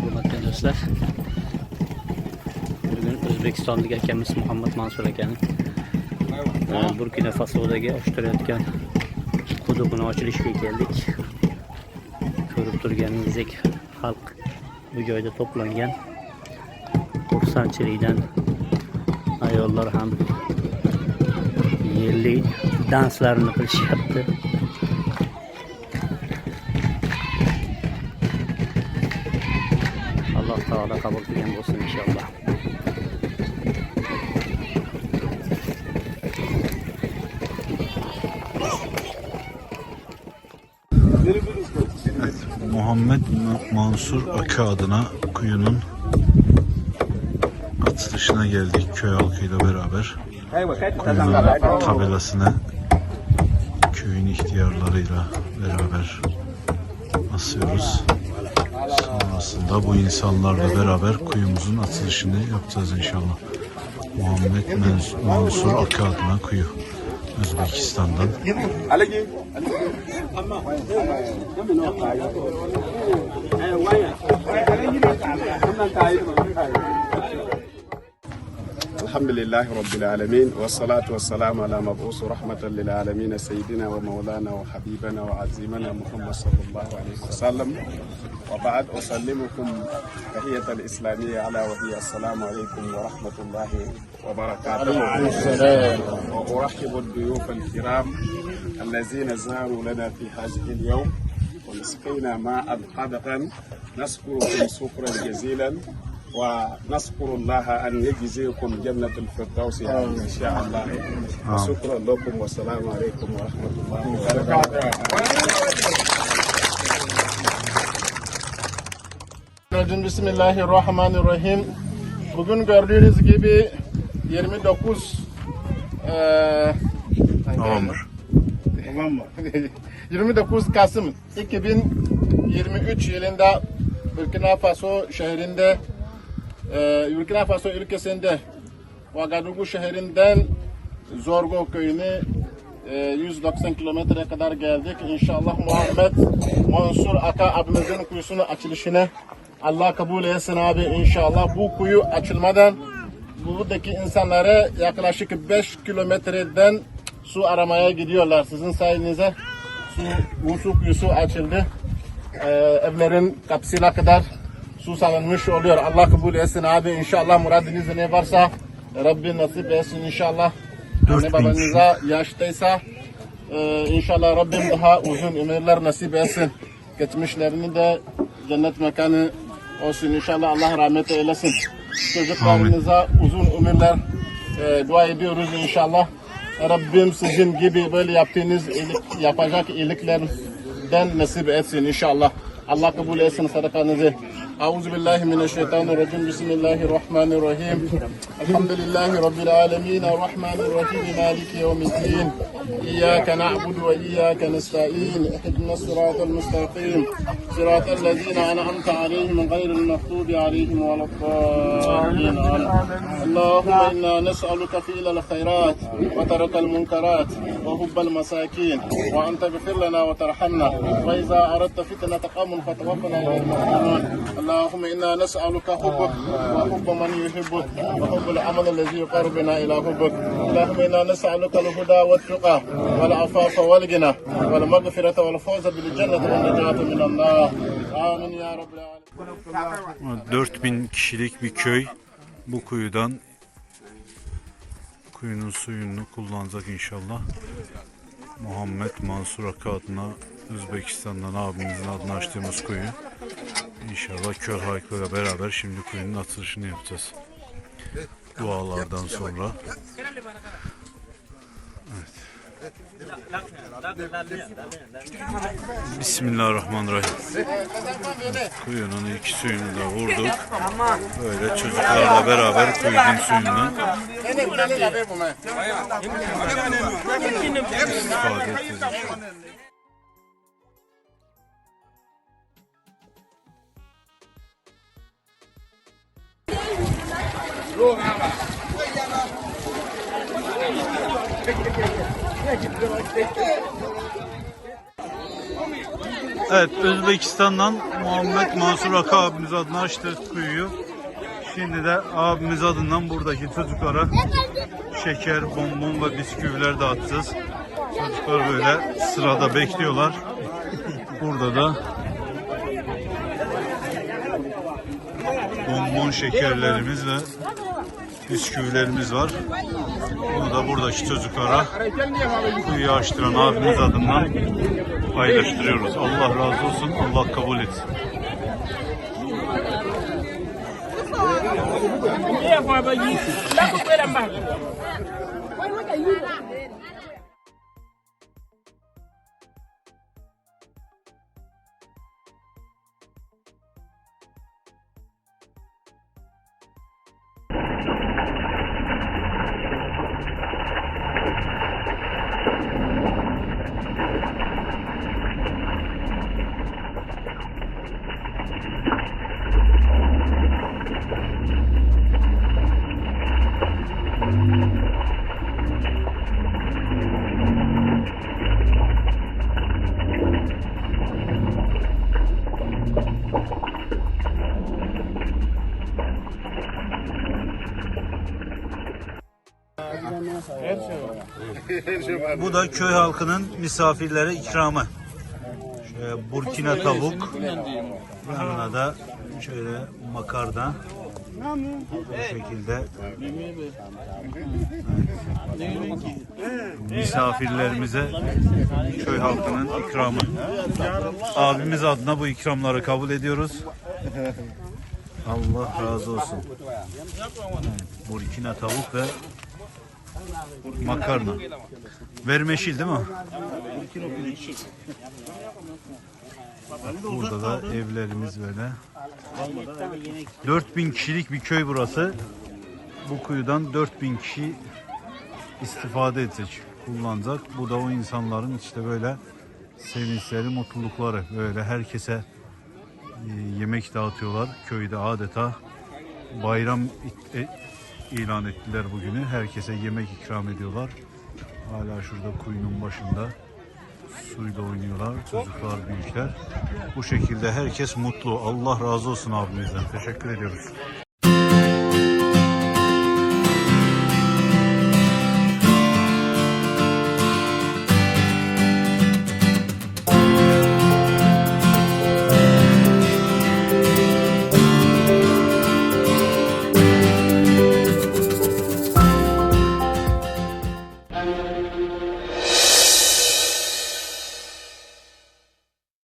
Hürmetli dostlar. Bugün O'zbekistonlik akamiz Muhammad Mansur akaning e, Burkina Faso'dagi ochtirayotgan quduqini ochilishiga keldik. Ko'rib turganingizdek xalq bu joyda to'plangan. Xursandchilikdan ayollar ham yerli danslarini qilishyapti. Alloh taolo qabul qilgan bo'lsin inshaalloh. Evet, Muhammed Ma- Mansur Akı adına kuyunun atılışına geldik köy halkıyla beraber. Kuyunun tabelasını köyün ihtiyarlarıyla beraber asıyoruz. Sonrasında bu insanlarla beraber kuyumuzun atılışını yapacağız inşallah. Muhammed Mansur Akı adına kuyu. Özbekistan'dan. الحمد لله رب العالمين والصلاة والسلام على مبعوث رحمة للعالمين سيدنا ومولانا وحبيبنا وعزيمنا محمد صلى الله عليه وسلم. وبعد أسلمكم تحية الإسلامية على وهي السلام عليكم ورحمة الله وبركاته. وأرحب الضيوف الكرام الذين زاروا لنا في هذه اليوم ونسقينا ماء قدقا نشكركم شكرا جزيلا. ونشكر الله أن يجزيكم جنة الفردوس إن شاء الله وشكرا لكم والسلام عليكم ورحمة الله وبركاته Bismillahirrahmanirrahim. Bismillahirrahmanirrahim. Bugün gördüğünüz gibi 29 eee November. 29 Kasım 2023 yılında Burkina Faso şehrinde eee Burkina Faso ülkesinde Ouagadougou şehrinden Zorgo köyüne eee, 190 kilometre kadar geldik. İnşallah Muhammed Mansur Aka abimizin kuyusunun açılışını Allah kabul etsin abi inşallah. Bu kuyu açılmadan buradaki insanlara yaklaşık 5 kilometreden su aramaya gidiyorlar. Sizin sayenizde su, bu su kuyusu açıldı. Ee, evlerin kapısına kadar su salınmış oluyor. Allah kabul etsin abi. İnşallah muradınız ne varsa Rabbim nasip etsin inşallah. Anne babanıza yaştaysa e, inşallah Rabbim daha uzun ömürler nasip etsin. Geçmişlerini de cennet mekanı olsun inşallah Allah rahmet eylesin. Çocuklarınıza uzun ömürler e, dua ediyoruz inşallah. Rabbim sizin gibi böyle yaptığınız iyilik, yapacak iyiliklerden nasip etsin inşallah. Allah kabul etsin sadakanızı. أعوذ بالله من الشيطان الرجيم. بسم الله الرحمن الرحيم. الحمد لله رب العالمين. الرحمن الرحيم. مالك يوم الدين. إياك نعبد وإياك نستعين. اهدنا الصراط المستقيم. صراط الذين أنعمت عليهم غير المغضوب عليهم ولا الضالين. اللهم إنا نسألك فعل الخيرات وترك المنكرات وحب المساكين. وأن تغفر لنا وترحمنا. وإذا أردت فتنة قوم فتوفنا إلى المؤمنين hubbel amel lezî yuqarribuna ila hubbuk. Allahümme inna nes'aluke el-huda ve tuqa vel afafe vel gina vel mağfirete vel fawze bil cenneti ve necate minan nar. Amin ya Rabbil alemin. 4000 kişilik bir köy bu kuyudan kuyunun suyunu kullanacak inşallah. Muhammed Mansur Akı adına Özbekistan'dan abimizin adını açtığımız kuyu. İnşallah köy halkıyla beraber şimdi kuyunun açılışını yapacağız. Dualardan sonra. Bismillahirrahmanirrahim. Kuyunun ilk suyunu da vurduk. Böyle çocuklarla beraber kuyunun suyundan istifade Evet Özbekistan'dan Muhammed Mansur Aka abimiz adına açtık kuyuyu. Şimdi de abimiz adından buradaki çocuklara şeker, bonbon ve bisküviler dağıtacağız. Çocuklar böyle sırada bekliyorlar. Burada da bonbon şekerlerimiz ve bisküvilerimiz var. Bunu da buradaki çocuklara kuyu açtıran abimiz adından paylaştırıyoruz. Allah razı olsun, Allah kabul etsin. Bu da köy halkının misafirlere ikramı. Şöyle Burkina tavuk. Yanına da şöyle makarna. Bu şekilde misafirlerimize köy halkının ikramı. Abimiz adına bu ikramları kabul ediyoruz. Allah razı olsun. Burkina tavuk ve makarna. Vermeşil değil mi? Burada da evlerimiz böyle. 4000 kişilik bir köy burası. Bu kuyudan 4000 kişi istifade edecek, kullanacak. Bu da o insanların işte böyle sevinçleri, mutlulukları. Böyle herkese e, yemek dağıtıyorlar. Köyde adeta bayram e- ilan ettiler bugünü. Herkese yemek ikram ediyorlar. Hala şurada kuyunun başında suyla oynuyorlar çocuklar, büyükler. Bu şekilde herkes mutlu. Allah razı olsun abimizden. Teşekkür ediyoruz.